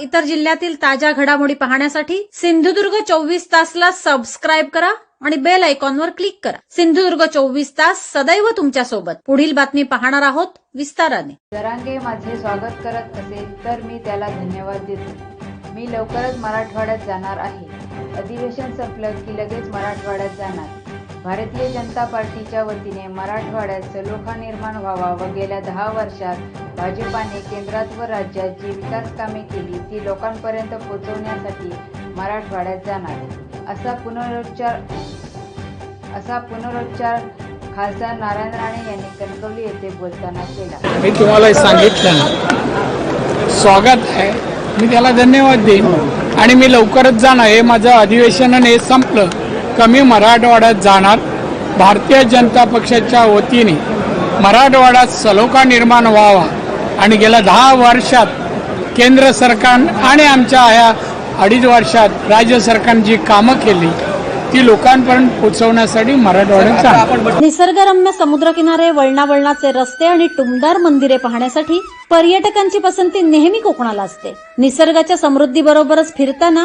इतर जिल्ह्यातील ताज्या घडामोडी पाहण्यासाठी सिंधुदुर्ग चोवीस तासला सबस्क्राईब करा आणि बेल आयकॉनवर क्लिक करा. सिंधुदुर्ग चोवीस तास सदैव तुमच्यासोबत पुढील बातमी पाहणार आहोत विस्ताराने. जरांगे माझे स्वागत करत असेल तर मी त्याला धन्यवाद देतो. मी लवकरच मराठवाड्यात जाणार आहे. अधिवेशन संपलं की लगेच मराठवाड्यात जाणार. भारतीय जनता पार्टीच्या वतीने मराठवाड्यात सलोखा निर्माण व्हावा व गेल्या दहा वर्षात भाजपाने केंद्रात व राज्यात जी विकास कामे केली ती लोकांपर्यंत पोहोचवण्यासाठी मराठवाड्यात जाणार असा पुनरुच्चार असा पुनरुच्चार खासदार नारायण राणे यांनी कणकवली येथे बोलताना केला. मी तुम्हाला सांगितलं स्वागत आहे. मी त्याला धन्यवाद देईन. आणि मी लवकरच जाणार हे माझं अधिवेशन हे संपलं. कमी मराठवाड्यात जाणार भारतीय जनता पक्षाच्या वतीने. मराठवाड्यात सलोखा निर्माण व्हावा आणि गेल्या दहा वर्षात केंद्र सरकार आणि आमच्या ह्या अडीच वर्षात राज्य सरकारने जी कामं केली ती लोकांपर्यंत पोहोचवण्यासाठी मराठवाड्यात जाणार. निसर्गरम्य समुद्रकिनारे वळणा वळणाचे रस्ते आणि टुमदार मंदिरे पाहण्यासाठी पर्यटकांची पसंती नेहमी कोकणाला असते. निसर्गाच्या समृद्धी बरोबरच फिरताना